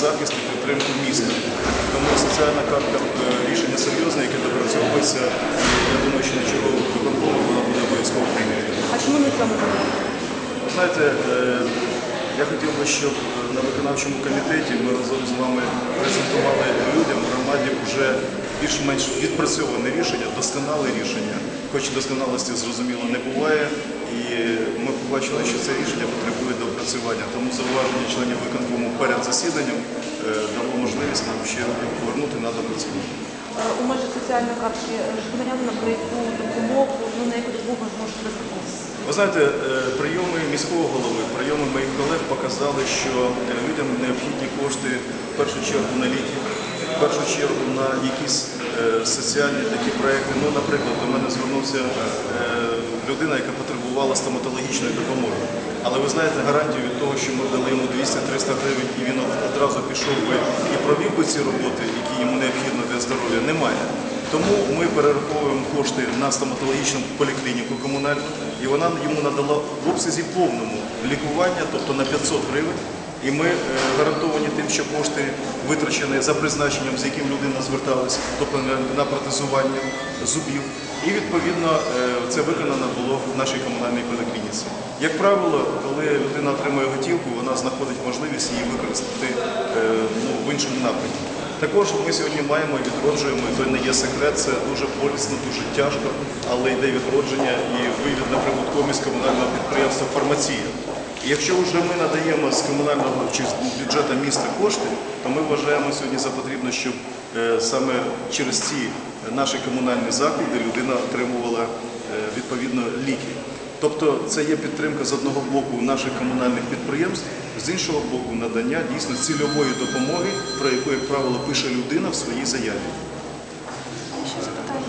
захист і підтримку міста. Тому соціальна картка е, рішення серйозне, яке допрацьовується. Я думаю, що нічого виконкому вона буде обов'язково прийнята. А чому на цьому? Знаєте, е, я хотів би, щоб е, на виконавчому комітеті ми разом з вами презентували людям громаді вже більш-менш відпрацьоване рішення, досконале рішення. Хоч досконалості зрозуміло не буває, побачили, що це рішення потребує допрацювання. Тому зауваження членів виконкому перед засіданням е, дало можливість нам ще повернути на допрацювання. Е, У межах соціальної картки громадянам про яку допомогу, ну на яку допомогу можуть розраховувати? Ви знаєте, е, прийоми міського голови, прийоми моїх колег показали, що людям необхідні кошти в першу чергу на ліки, в першу чергу на якісь е, соціальні такі проекти. Ну, наприклад, до мене звернувся е, людина, яка потребувала стоматологічної допомоги. Але ви знаєте гарантію від того, що ми дали йому 200-300 гривень і він одразу пішов би і провів би ці роботи, які йому необхідно для здоров'я, немає. Тому ми перераховуємо кошти на стоматологічну поліклініку комунальну, і вона йому надала в обсязі повному лікування, тобто на 500 гривень. І ми е, гарантовані тим, що кошти витрачені за призначенням, з яким людина зверталася, тобто на, протезування зубів. І відповідно е, це виконано було в нашій комунальній поліклініці. Як правило, коли людина отримує готівку, вона знаходить можливість її використати е, ну, в іншому напрямку. Також ми сьогодні маємо і відроджуємо, і то не є секрет, це дуже болісно, дуже тяжко, але йде відродження і вивід на прибутковість комунального підприємства Фармація. Якщо вже ми надаємо з комунального чи з бюджету міста кошти, то ми вважаємо сьогодні за потрібно, щоб е, саме через ці наші комунальні заклади людина отримувала е, відповідно ліки. Тобто це є підтримка з одного боку наших комунальних підприємств, з іншого боку надання дійсно цільової допомоги, про яку, як правило, пише людина в своїй заяві. Ще запитання?